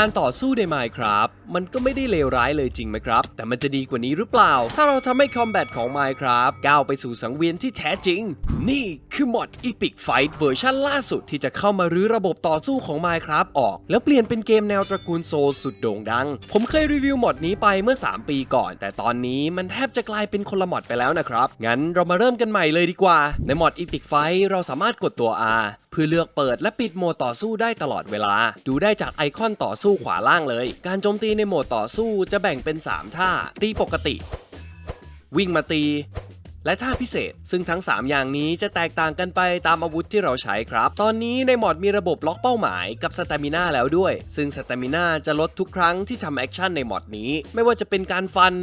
การต่อสู้ใน Minecraft มันก็ไม่ได้เลวร้ายเลยจริงไหมครับ แต่มันจะดีกว่านี้หรือเปล่า ถ้าเราทำให้คอมแบทของ Minecraft ก้าวไปสู่สังเวียนที่แท้จริง นี่คือมอด Epic Fight เวอร์ชันล่าสุดที่จะเข้ามารื้อระบบต่อสู้ของ Minecraft ออก แล้วเปลี่ยนเป็นเกมแนวตระกูลโซลสุดโด่งดัง ผมเคยรีวิวมอดนี้ไปเมื่อ 3 ปีก่อน แต่ตอนนี้มันแทบจะกลายเป็นคนละมอดไปแล้วนะครับงั้นเรามาเริ่มกันใหม่เลยดีกว่า ในมอด Epic Fight เราสามารถกดตัว R พื่อเลือกเปิดและปิดโหมดต่อสู้ได้ตลอดเวลา ดูได้จากไอคอนต่อสู้ขวาล่างเลย การโจมตีในโหมดต่อสู้จะแบ่งเป็น 3 ท่า ตีปกติ วิ่งมาตี และท่าพิเศษ ซึ่งทั้ง 3 อย่างนี้จะแตกต่างกันไปตามอาวุธที่เราใช้ครับ ตอนนี้ในหมดมีระบบล็อกเป้าหมายกับสเตมิน่าแล้วด้วย ซึ่งสเตมิน่าจะลดทุกครั้งที่ทำแอคชั่นในหมดนี้ ไม่ว่าจะเป็นการฟัน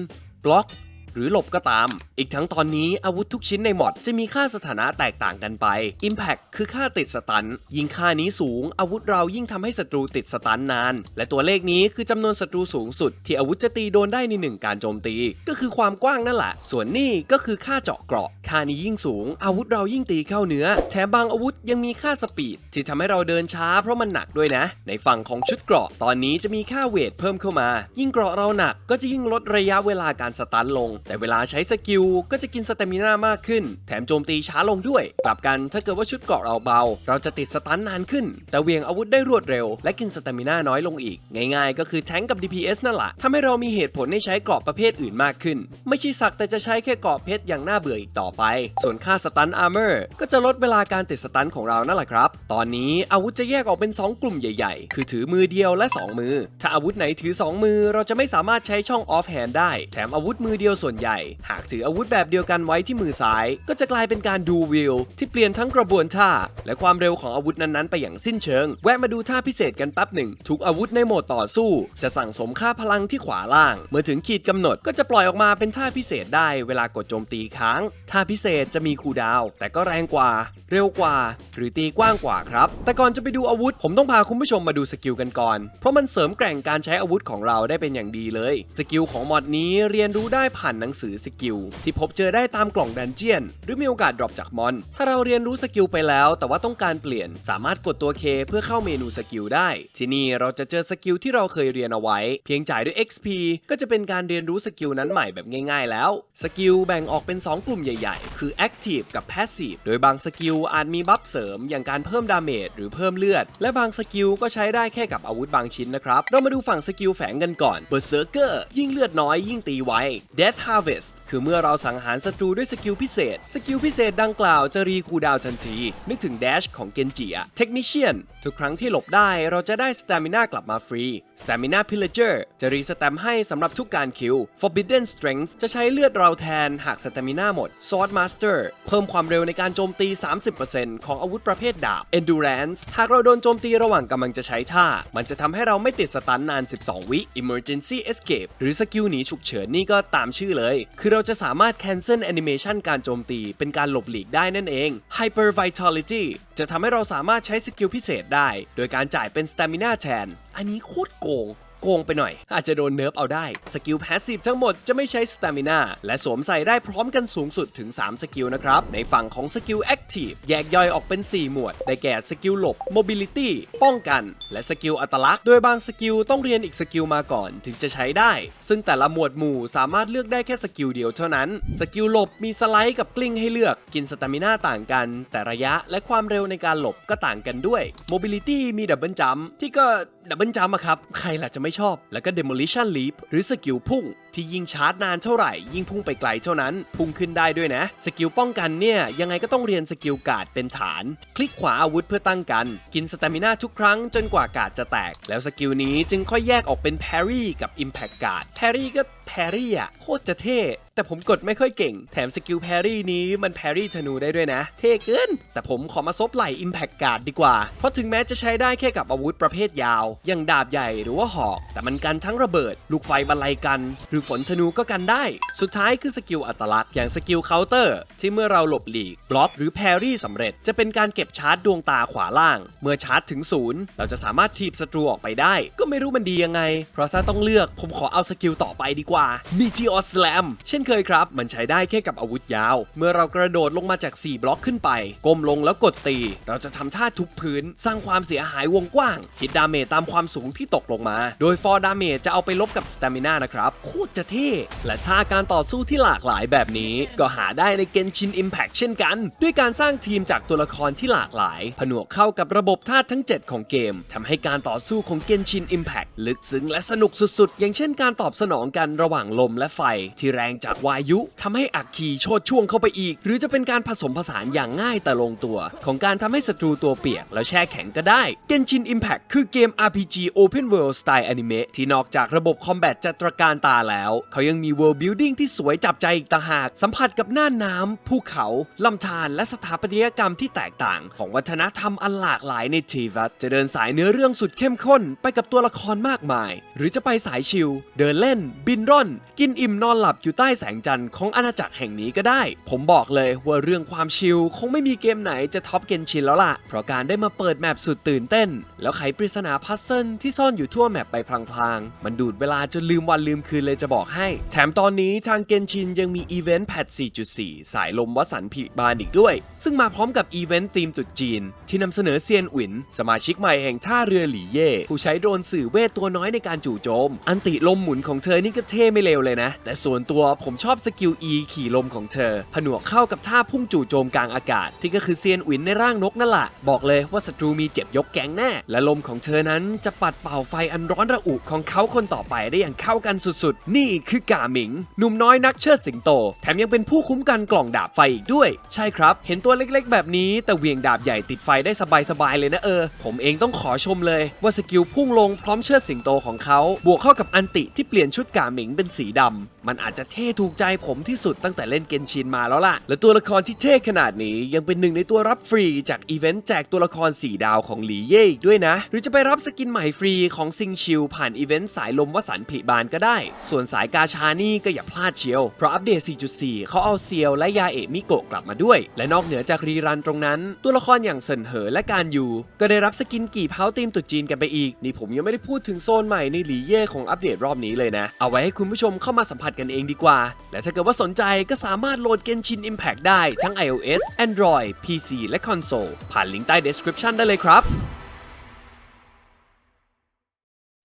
บล็อก หรือหลบก็ตาม อีกทั้งตอนนี้อาวุธทุกชิ้นในมอดจะมีค่าสถานะแตกต่างกันไป Impact คือค่าติดสตัน ยิ่งค่านี้สูง อาวุธเรายิ่งทำให้ศัตรูติดสตันนาน และตัวเลขนี้คือจำนวนศัตรูสูงสุด ที่อาวุธจะตีโดนได้ในหนึ่งการโจมตี ก็คือความกว้างนั่นแหละ ส่วนนี่ก็คือค่าเจาะเกราะ ค่านี้ยิ่งสูง อาวุธเรายิ่งตีเข้าเนื้อ แถมบางอาวุธยังมีค่าสปีดที่ทำให้เราเดินช้าเพราะมันหนักด้วยนะ ในฝั่งของชุดเกราะ ตอนนี้จะมีค่าเวทเพิ่มเข้ามา ยิ่งเกราะเราหนักก็จะยิ่งลดระยะเวลาการสตันลงแต่เวลาใช้สกิลก็จะกินสเตมินามากขึ้น แถมโจมตีช้าลงด้วย กลับกันถ้าเกิดว่าชุดเกราะเราเบา เราจะติดสตันนานขึ้น แต่เวียงอาวุธได้รวดเร็ว และกินสเตมินาน้อยลงอีก ง่ายๆ ก็คือแทงก์กับ DPS นั่นแหละทำให้เรามีเหตุผลให้ใช้เกราะประเภทอื่นมากขึ้น ไม่ใช่สักแต่จะใช้แค่เกราะเพชรอย่างน่าเบื่ออีกต่อไป ส่วนค่าสตันอาร์เมอร์ก็จะลดเวลาการติดสตันของเรานั่นแหละครับ ตอนนี้อาวุธจะแยกออกเป็น 2 กลุ่มใหญ่ ๆ คือถือมือเดียวและ 2 มือ ถ้าอาวุธไหนถือ 2 มือ เราจะไม่สามารถใช้ช่องออฟแฮนด์ได้ แถมอาวุธมือเดียวส่วนใหญ่ หากถืออาวุธแบบเดียวกันไว้ที่มือซ้าย ก็จะกลายเป็นการดูวิลที่เปลี่ยนทั้งกระบวนท่า และความเร็วของอาวุธนั้นๆ ไปอย่างสิ้นเชิง แวะมาดูท่าพิเศษกันแป๊บหนึ่ง ทุกอาวุธในโหมดต่อสู้ จะสั่งสมค่าพลังที่ขวาล่าง เมื่อถึงขีดกำหนดก็จะปล่อยออกมาเป็นท่าพิเศษได้เวลากดโจมตีค้าง ท่าพิเศษจะมีคูดาว แต่ก็แรงกว่า เร็วกว่า หรือตีกว้างกว่าครับ แต่ก่อนจะไปดูอาวุธ ผมต้องพาคุณผู้ชมมาดูสกิลกันก่อน เพราะมันเสริมแกร่งการใช้อาวุธของเราได้เป็นอย่างดีเลย สกิลของมอดนี้เรียนรู้ได้ผ่านหนังสือสกิลที่พบเจอได้ตามกล่องดันเจียน หรือมีโอกาสดรอปจากมอน ถ้าเราเรียนรู้สกิลไปแล้ว แต่ว่าต้องการเปลี่ยนสามารถกดตัว K เพื่อเข้าเมนูสกิลได้ ที่นี่เราจะเจอสกิลที่เราเคยเรียนเอาไว้ เพียงจ่ายด้วย XP ก็จะเป็นการเรียนรู้สกิลนั้นใหม่แบบง่ายๆ แล้ว สกิลแบ่งออกเป็น 2 กลุ่มใหญ่ๆ คือ Active กับ Passive โดยบางสกิลอาจมีบัฟเสริม อย่างการเพิ่มดาเมจหรือเพิ่มเลือด และบางสกิลก็ใช้ได้แค่กับอาวุธบางชิ้นนะครับ เรามาดูฝั่งสกิลแฝงกันก่อน Berserker ยิ่งเลือดน้อยยิ่งตีไว Death Harvest คือเมื่อเราสังหารศัตรูด้วยสกิลพิเศษ สกิลพิเศษดังกล่าวจะรีคูดาวทันที นึกถึง Dash ของเกนจิอะ Technician ทุกครั้งที่หลบได้เราจะได้ Stamina กลับมาฟรี Stamina Pillager จะรีสแตมให้สำหรับทุกการคิว Forbidden Strength จะใช้เลือดเราแทนหาก Stamina หมด Sword Master เพิ่มความเร็วในการโจมตี 30%ของอาวุธประเภทดาบ Endurance หากเราโดนโจมตีระหว่างกำลังจะใช้ท่า มันจะทำให้เราไม่ติดสตันนาน 12 วิ Emergency Escape หรือสกิลหนีฉุกเฉินนี่ก็ตามชื่อเลย คือเราจะสามารถ cancel animation การโจมตี เป็นการหลบหลีกได้นั่นเอง Hyper Vitality จะทำให้เราสามารถใช้สกิลพิเศษได้ โดยการจ่ายเป็น Stamina แทน อันนี้โคตรโกง โกงไปหน่อย อาจจะโดนเนิร์ฟเอาได้ สกิลพาสซีฟทั้งหมดจะไม่ใช้สตามิน่าและสวมใส่ได้พร้อมกันสูงสุดถึง 3 สกิลนะครับ ในฝั่งของสกิลแอคทีฟแยกย่อยออกเป็น 4 หมวด ได้แก่สกิลหลบ mobility ป้องกัน และสกิลอัตลักษณ์โดยบางสกิลต้องเรียนอีกสกิลมาก่อนถึงจะใช้ได้ ซึ่งแต่ละหมวดหมู่สามารถเลือกได้แค่สกิลเดียวเท่านั้น สกิลหลบมีสไลด์กับกลิ้งให้เลือกกินสตามิน่าต่างกัน แต่ระยะและความเร็วในการหลบก็ต่างกันด้วย mobility มีดับเบิลจัมที่ก็ ดับเบิลจัมอะครับ ใครล่ะจะไม่ชอบ แล้วก็ demolition leap หรือสกิลพุ่ง ที่ยิ่งชาร์จนานเท่าไหร่ยิ่งพุ่งไปไกลเท่านั้น พุ่งขึ้นได้ด้วยนะ สกิลป้องกันเนี่ย ยังไงก็ต้องเรียนสกิลการ์ดเป็นฐาน คลิกขวาอาวุธเพื่อตั้งกัน กินสตมิน่าทุกครั้งจนกว่าการ์ดจะแตก แล้วสกิลนี้จึงค่อยแยกออกเป็น parry กับ impact guard parry ก็ parry อะโคตรจะเท่แต่ผมกดไม่ค่อยเก่ง แถมสกิลแพรี่นี้มันแพรี่ธนูได้ด้วยนะ เท่เกิน แต่ผมขอมาซบไหล่ Impact Guard ดีกว่า เพราะถึงแม้จะใช้ได้แค่กับอาวุธประเภทยาว อย่างดาบใหญ่หรือว่าหอก แต่มันกันทั้งระเบิด ลูกไฟบรรลัยกัน หรือฝนธนูก็กันได้ สุดท้ายคือสกิลอัตลักษณ์อย่างสกิลเคาน์เตอร์ ที่เมื่อเราหลบหลีก บล็อกหรือแพรี่สำเร็จจะเป็นการเก็บชาร์จดวงตาขวาล่าง เมื่อชาร์จถึงศูนย์เราจะสามารถทีบศัตรูออกไปได้ ก็ไม่รู้มันดียังไง เพราะถ้าต้องเลือกผมขอเอาสกิลต่อไปดีกว่า Meteor Slam เช่นเคยครับ มันใช้ได้แค่กับอาวุธยาว เมื่อเรากระโดดลงมาจาก 4 บล็อกขึ้นไป ก้มลงแล้วกดตี เราจะทำท่าทุบพื้น สร้างความเสียหายวงกว้างฮิตดาเมจตามความสูงที่ตกลงมา โดยฟอร์ดาเมจจะเอาไปลบกับสเตมินานะครับโคตรจะเท่ และท่าการต่อสู้ที่หลากหลายแบบนี้ ก็หาได้ใน Genshin Impact เช่นกัน ด้วยการสร้างทีมจากตัวละครที่หลากหลาย ผนวกเข้ากับระบบธาตุทั้ง 7 ของเกมทำให้การต่อสู้ของ Genshin Impact ลึกซึ้งและสนุกสุดๆ อย่างเช่นการตอบสนองกันระหว่างลมและไฟ ที่แรงจากวายุทำให้อักคีโชดช่วงเข้าไปอีก หรือจะเป็นการผสมผสานอย่างง่ายแต่ลงตัว ของการทำให้ศัตรูตัวเปียกแล้วแช่แข็งก็ได้ Genshin Impact คือเกม RPG Open World Style Anime ที่นอกจากระบบคอมแบทจะตระการตาแล้วเขายังมี World Building ที่สวยจับใจอีกต่างหาก สัมผัสกับน่านน้ำภูเขาลำธารและสถาปัตยกรรมที่แตกต่าง ของวัฒนธรรมอันหลากหลายในทีวัตจะเดินสายเนื้อเรื่องสุดเข้มข้น ไปกับตัวละครมากมาย หรือจะไปสายชิลเดินเล่น บินร่อน กินอิ่มนอนหลับอยู่ใต้แสงจันทร์ของอาณาจักรแห่งนี้ก็ได้ ผมบอกเลยว่าเรื่องความชิลคงไม่มีเกมไหนจะท็อปเกนชินแล้วล่ะเพราะการได้มาเปิดแมปสุดตื่นเต้น แล้วไขปริศนาพัซเซิลที่ซ่อนอยู่ทั่วแมปไปพลางๆมันดูดเวลาจนลืมวันลืมคืนเลยจะบอกให้ แถมตอนนี้ทางเกนชินยังมีอีเวนต์แพท4.4 สายลมวสันต์พิบานอีกด้วย ซึ่งมาพร้อมกับอีเวนต์ธีมตรุษจีน ที่นำเสนอเซียนหวินสมาชิกใหม่แห่งท่าเรือหลี่เย่ผู้ใช้โดรนสื่อเวทตัวน้อยในการจู่โจม อันติลมหมุนของเธอนี่ก็เท่ไม่เลวเลยนะ แต่ส่วนตัวผมชอบสกิล E ขี่ลมของเธอ ผนวกเข้ากับท่าพุ่งจู่โจมกลางอากาศ ที่ก็คือเซียนหวินในร่างนกนั่นแหละบอกเลยว่าศัตรูมีเจ็บยกแก๊งแน่ และลมของเธอนั้นจะปัดเป่าไฟอันร้อนระอุของเขาคนต่อไปได้อย่างเข้ากันสุดๆนี่ี่คือกาหมิง หนุ่มน้อยนักเชิดสิงโต แถมยังเป็นผู้คุ้มกันกล่องดาบไฟอีกด้วย ใช่ครับ เห็นตัวเล็กๆ แบบนี้ แต่เวียงดาบใหญ่ติดไฟได้สบายๆเลยนะเออ ผมเองต้องขอชมเลย ว่าสกิลพุ่งลงพร้อมเชิดสิงโตของเขา บวกเข้ากับอันติที่เปลี่ยนชุดกาหมิงเป็นสีดำมันอาจจะเท่ถูกใจผมที่สุดตั้งแต่เล่นเกนชินมาแล้วล่ะ และตัวละครที่เท่ขนาดนี้ยังเป็นหนึ่งในตัวรับฟรีจากอีเวนต์แจกตัวละคร4ดาวของหลีเย่ด้วยนะ หรือจะไปรับสกินใหม่ฟรีของซิงชิลผ่านอีเวนต์สายลมวสันผลิบานก็ได้ ส่วนสายกาชานี่ก็อย่าพลาดเชียว เพราะอัปเดต 4.4 เขาเอาเซียวและยาเอะมิโกะกลับมาด้วย และนอกเหนือจากรีรันตรงนั้น ตัวละครอย่างเซินเหอและการยูก็ได้รับสกินกี่เผาตีมตุจีนกันไปอีก นี่ผมยังไม่ได้พูดถึงโซนใหม่ในหลีเย่ของอัปเดตรอบนี้เลยนะ เอาไว้ให้คุณผู้ชมเข้ามาสัมผัสกันเองดีกว่า และถ้าเกิดว่าสนใจก็สามารถโหลด Genshin Impact ได้ทั้ง iOS Android PC และคอนโซลผ่านลิงก์ใต้ description ได้เลยครับ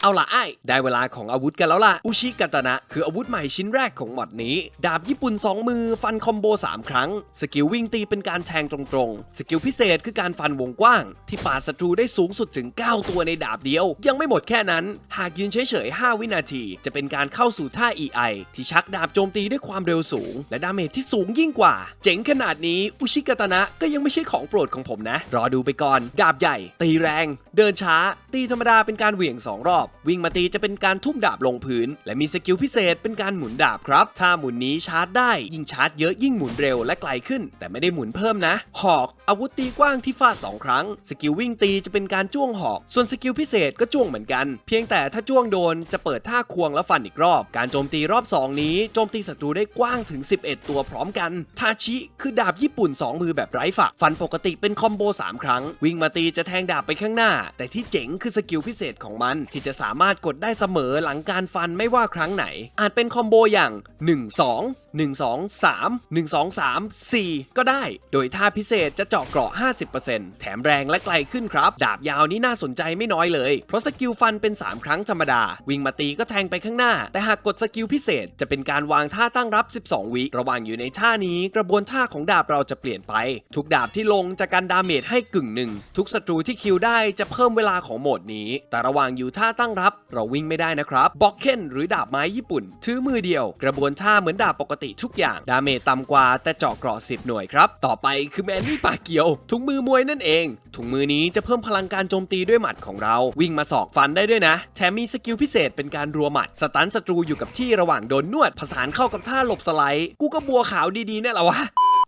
เอาละไอ้ได้เวลาของอาวุธกันแล้วล่ะ อุชิกาตนะ คืออาวุธใหม่ชิ้นแรกของหมอดนี้ ดาบญี่ปุ่น 2 มือ ฟันคอมโบ 3 ครั้ง สกิลวิ่งตีเป็นการแทงตรงๆ สกิลพิเศษคือการฟันวงกว้าง ที่ปาศัตรูได้สูงสุดถึง 9 ตัวในดาบเดียว ยังไม่หมดแค่นั้น หากยืนเฉยๆ 5 วินาที จะเป็นการเข้าสู่ท่า EI ที่ชักดาบโจมตีด้วยความเร็วสูง และดาเมจที่สูงยิ่งกว่า เจ๋งขนาดนี้อุชิกาตนะก็ยังไม่ใช่ของโปรดของผมนะ รอดูไปก่อน ดาบใหญ่ ตีแรง เดินช้า ตีธรรมดาเป็นการเหวี่ยงสองรอบวิ่งมาตีจะเป็นการทุ่มดาบลงพื้น และมีสกิลพิเศษเป็นการหมุนดาบครับ ถ้าหมุนนี้ชาร์จได้ยิ่งชาร์จเยอะยิ่งหมุนเร็วและไกลขึ้น แต่ไม่ได้หมุนเพิ่มนะ หอกอาวุธตีกว้างที่ฟาด2 ครั้ง สกิลวิ่งตีจะเป็นการจ้วงหอก ส่วนสกิลพิเศษก็จ้วงเหมือนกัน เพียงแต่ถ้าจ้วงโดนจะเปิดท่าควงแล้วฟันอีกรอบ การโจมตีรอบ 2 นี้โจมตีศัตรูได้กว้างถึง 11 ตัวพร้อมกัน ทาชิคือดาบญี่ปุ่น 2 มือแบบไร้ฝัก ฟันปกติเป็นคอมโบ 3 ครั้ง วิ่งมาตีจะแทงดาบไปข้างหน้า แต่ที่เจ๋งคือสกิลพิเศษของมันที่จะสามารถกดได้เสมอหลังการฟันไม่ว่าครั้งไหน อาจเป็นคอมโบอย่าง 1 2 1 2 3 1 2 3 4 ก็ได้ โดยท่าพิเศษจะเจาะเกราะ 50%แถมแรงและไกลขึ้นครับ ดาบยาวนี้น่าสนใจไม่น้อยเลย เพราะสกิลฟันเป็น 3 ครั้งธรรมดา วิ่งมาตีก็แทงไปข้างหน้า แต่หากกดสกิลพิเศษจะเป็นการวางท่าตั้งรับ 12 วิระหว่างอยู่ในท่านี้กระบวนท่าของดาบเราจะเปลี่ยนไป ทุกดาบที่ลงจะกันดาเมจให้กึ่งหนึ่งทุกศัตรูที่คิวได้จะเพิ่มเวลาของโหมดนี้ แต่ระหว่างอยู่ท่าตั้งรับ เราวิ่งไม่ได้นะครับบ็อกเคนหรือดาบไม้ญี่ปุ่น ถือมือเดียว กระบวนท่าเหมือนดาบปกติทุกอย่าง ดาเมจต่ำกว่าแต่เจาะเกราะ10 หน่วยครับ ต่อไปคือแมนนี่ปากเกียว ถุงมือมวยนั่นเอง ถุงมือนี้จะเพิ่มพลังการโจมตีด้วยหมัดของเรา วิ่งมาสอกฟันได้ด้วยนะแถมมีสกิลพิเศษเป็นการรัวหมัดสตันศัตรูอยู่กับที่ระหว่างโดนนวดผสานเข้ากับท่าหลบสไลด์กูก็บัวขาวดีๆเนี่ยแหละวะ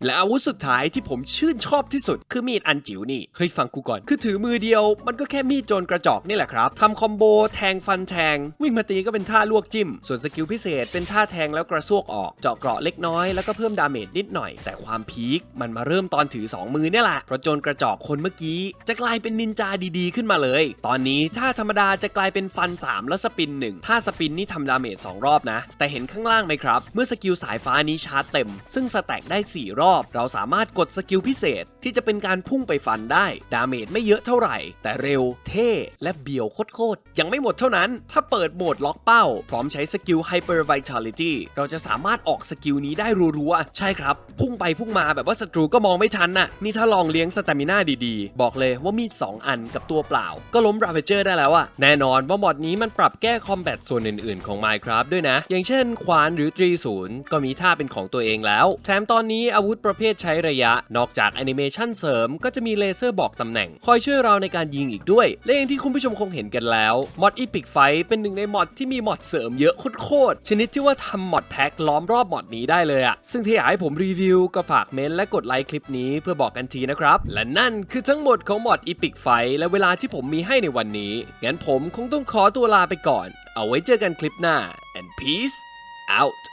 และอาวุธสุดท้ายที่ผมชื่นชอบที่สุดคือมีดอันจิ๋วนี่ เฮ้ยฟังกูก่อน คือถือมือเดียวมันก็แค่มีดโจรกระจอกนี่แหละครับทำคอมโบแทงฟันแทง วิ่งมาตีก็เป็นท่าลวกจิ้ม ส่วนสกิลพิเศษเป็นท่าแทงแล้วกระซวกออก เจาะเกราะเล็กน้อยแล้วก็เพิ่มดาเมจนิดหน่อย แต่ความพีคมันมาเริ่มตอนถือ 2 มือเนี่ยแหละเพราะโจรกระจอกคนเมื่อกี้ จะกลายเป็นนินจาดีๆ ขึ้นมาเลย ตอนนี้ท่าธรรมดาจะกลายเป็นฟัน 3 แล้วสปิน1ท่าสปินนี่ทำดาเมจ2รอบนะ แต่เห็นข้างล่างไหมครับ เมื่อสกิลสายฟ้านี้ชาร์จเต็ม ซึ่งสแต็กได้ 4 รอบเราสามารถกดสกิลพิเศษที่จะเป็นการพุ่งไปฟันได้ ดาเมจไม่เยอะเท่าไหร่ แต่เร็ว เท่ และเบียวโคตรๆยังไม่หมดเท่านั้น ถ้าเปิดโหมดล็อกเป้า พร้อมใช้สกิล Hyper Vitality เราจะสามารถออกสกิลนี้ได้รัวๆ ใช่ครับ พุ่งไปพุ่งมาแบบว่าศัตรูก็มองไม่ทันน่ะ นี่ถ้าลองเลี้ยงสตามิน่าดีๆ บอกเลยว่ามีด 2 อันกับตัวเปล่า ก็ล้มราเวเจอร์ได้แล้วอะแน่นอนว่ามอดนี้มันปรับแก้คอมแบทส่วนอื่นๆของ Minecraft ด้วยนะ อย่างเช่นควานหรือตรีศูนย์ก็มีท่าเป็นของตัวเองแล้ว แถมตอนนี้อาวุธประเภทใช้ระยะ นอกจากแอนิเมชันเสริมก็จะมีเลเซอร์บอกตำแหน่ง คอยช่วยเราในการยิงอีกด้วย และอย่างที่คุณผู้ชมคงเห็นกันแล้วมอดอีพิกไฟเป็นหนึ่งในมอดที่มีมอดเสริมเยอะโคตรชนิดที่ว่าทำมอดแพ็คล้อมรอบมอดนี้ได้เลยอะซึ่งถ้าอยากให้ผมรีวิวก็ฝากเมนและกดไลค์คลิปนี้เพื่อบอกกันทีนะครับ และนั่นคือทั้งหมดของมอดอีพิกไฟและเวลาที่ผมมีให้ในวันนี้งั้นผมคงต้องขอตัวลาไปก่อน เอาไว้เจอกันคลิปหน้า and peace out